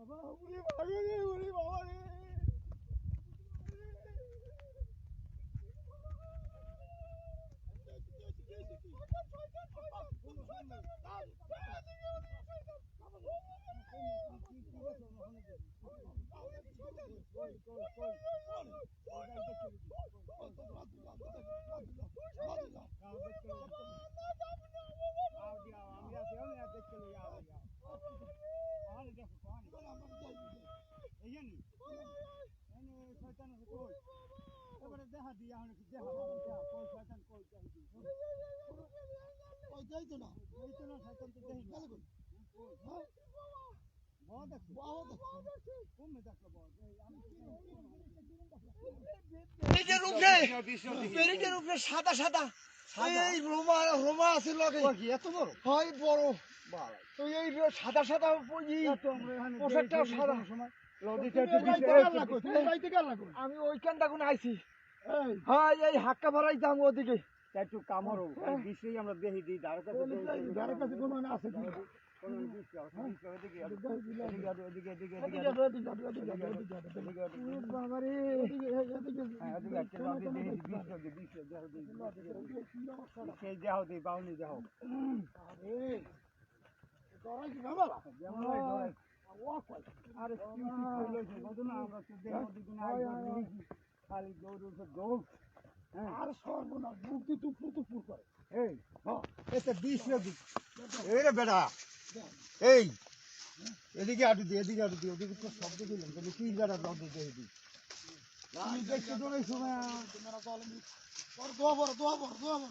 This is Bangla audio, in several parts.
봐봐 우리 방연이 우리. তো না। এই তো না শয়তান তো দেখি না গেলে হ্যাঁ বড়। দেখো বাবা দেখো। কমে দেখো বড় আমি পেরিটের উপরে পেরিটের উপরে সাদা সাদা। এই রোমা রোমা আছে লগে এত বড় হয় বড় তো এই সাদা সাদা পোশাকটাও সাদা আমি ওইখান তখন আইছি। হ্যাঁ এই হাক্কা ভরাই যাম ওদিকে। একটু কামড় বিষেই আমরা দেহি দি ধারে কাছে ধারে কাছে কোনো আছে সেই দেহ দিই বাউনি দেহ আরে আমরা খালি দৌড় দৌড় আর সর্বনাশ বুক দিয়ে টুকরো টুকরো করে এই এটা বিষ নদী এই রে বেড়া এই এদিকে আটু দি এদিকে আটু দি ওদিকে তো শব্দ দিলাম কিন্তু কি বেড়া শব্দ দিয়ে দি দেখছ তো এই সময় দোয়া বড় দোয়া বড় দোয়া বড়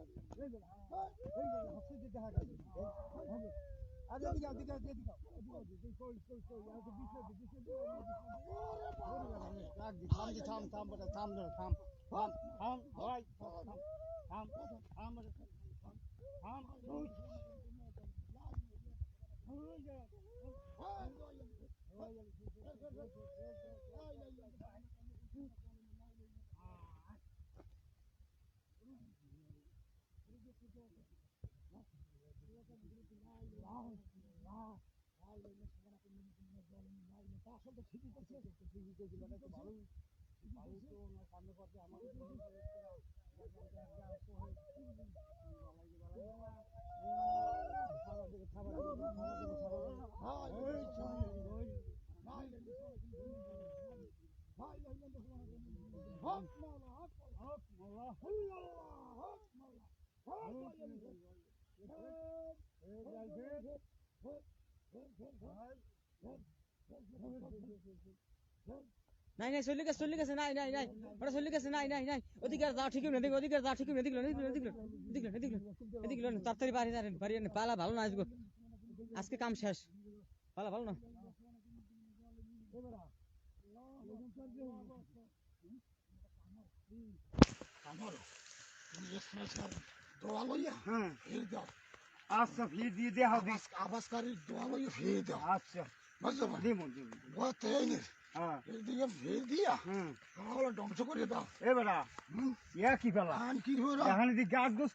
আরে এদিকে আও এদিকে এদিকে এদিকে এদিকে কই কই কই আর তো বিছে বিছে লাগ দি থাম দি থাম থাম বড় থাম না থাম থাম থাম ভাই থাম থাম থাম বড় থাম থাম রুই রুই যা রুই যা আসল তো ঠিকই করছে ঠিকই করছে মানে তো ভালো ভালো তো সামনে করছে আমাকে What? নাই নাই চলি গেছে চলি গেছে নাই নাই নাই ওটা চলি গেছে নাই নাই নাই ওদিকে আর যাও ঠিক না দেখো ওদিকে আর যাও ঠিক না দেখল দেখল দেখল দেখল দেখল দেখল তাড়াতাড়ি বাড়ি যাবেন বাড়ি যাবেন পালা ভালো না আজকে আজকে কাম শেষ পালা ভালো না দোয়া লইয়া হ্যাঁ ফিরে দাও আচ্ছা ফির দিয়ে দেওয়া হবে আবাস আবাসকারীর দোয়া লইয়া ফিরে দাও আচ্ছা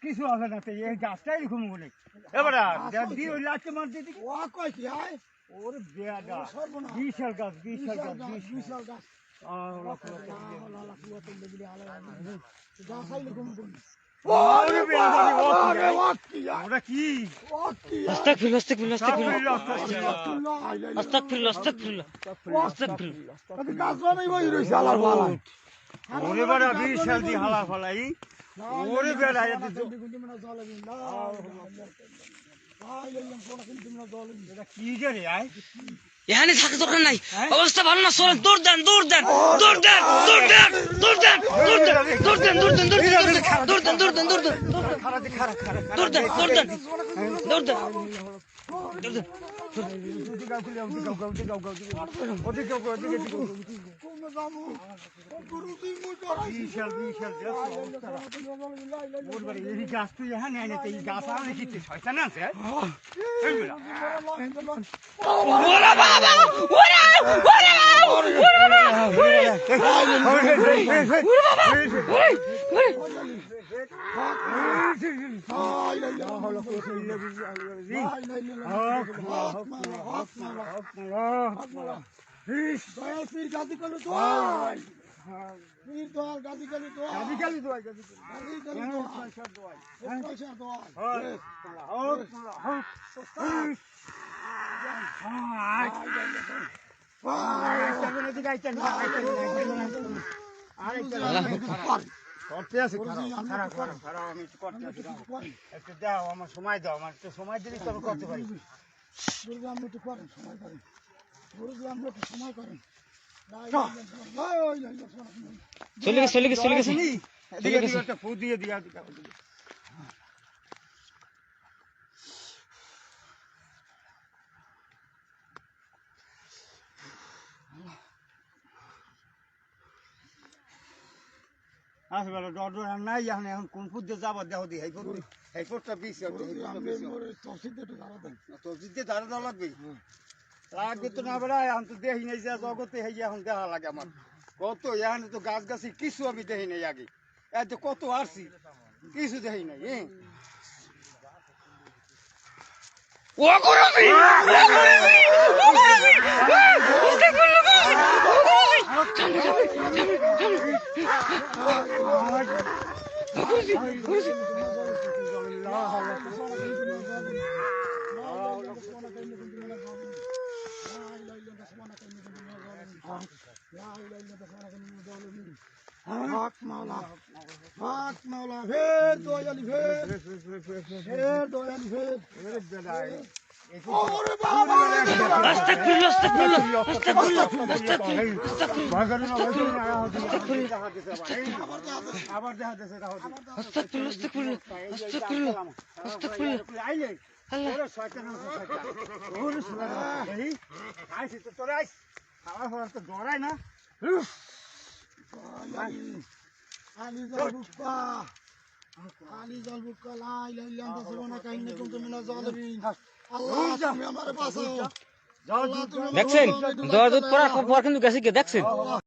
কিছু আছে না এই গাছটা বলে এ বেটা দি ওই লাঠি মার দিদি ও কয় ওর বেয়াদা বিশাল গাছ বিশাল গাছ বিশাল গাছ ওটা কি? আস্তাগফিরুল্লাহ আস্তাগফিরুল্লাহ আস্তাগফিরুল্লাহ, আস্তাগফিরুল্লাহ। আস্তাগফিরুল্লাহ আস্তাগফিরুল্লাহ আস্তাগফিরুল্লাহ গাছ বানাই বই রইছে আলার বালা ওরে বেড়া বিশাল দি হালা ফালাই ওরে বেড়া এত জো- এটা কি যে রে আয়। এখানে থাকা দরকার নাই। অবস্থা ভালো না চলেন দৌড় দেন দৌড় দেন দৌড় দেন দৌড় দেন দৌড় দেন দৌড় দেন দৌড় দেন দৌড় দেন দৌড় দেন। Durdun durdun durdun. Durdun. Durdun durdun. Durdun. Durdun. খারা খারা দৌড় দেন দৌড় দেন দৌড় দেন দৌড় দেন ওদিকে গাও আর গাদি গাদি দোয়াই পয়সা দোয়াই। একটু দাও আমার সময় দাও আমার একটু সময় দিলে তো আমি করতে পারি। দুর্গা আপনি একটু করেন সময় করেন দুর্গা আপনি একটু সময় করেন চলে গেছে চলে গেছে চলে গেছে এদিকে এদিকে একটা ফু দিয়ে দিয়া দিকে ওদিকে। আসবে বলো ডর ডর নাই এখন এখন কোন ফুট দিয়ে যাব? দেহ দি এই ফুট এই ফুটটা বিশ আছে এই ফুটটা বিশ তো জিতে দাঁড়া দেওয়া লাগবে। লাগবে তো না বেড়া এখন তো দেখি নাই যে জগতে হই এখন দেখা লাগে আমার। কত এখানে তো গাছ গাছি কিছু আমি দেখি নাই আগে। এত কত আসছি কিছু দেখি নাই হ্যাঁ হক মাওলা হক মাওলা দয়ালি ফের ফের দয়ালি ফের আবার দেখা দিছে ডরাই না আলি জল বুকা আলি জল বুকা লাই লাই লান্দা সুবনা কাহিনী কুনতু মিনা জালিমিন আল্লাহ তুমি আমারে বাঁচাও আল্লাহ তুমি আমারে দেখছেন বাঁচাও। দর দুধ পড়ার পর কিন্তু গেছে কি দেখছেন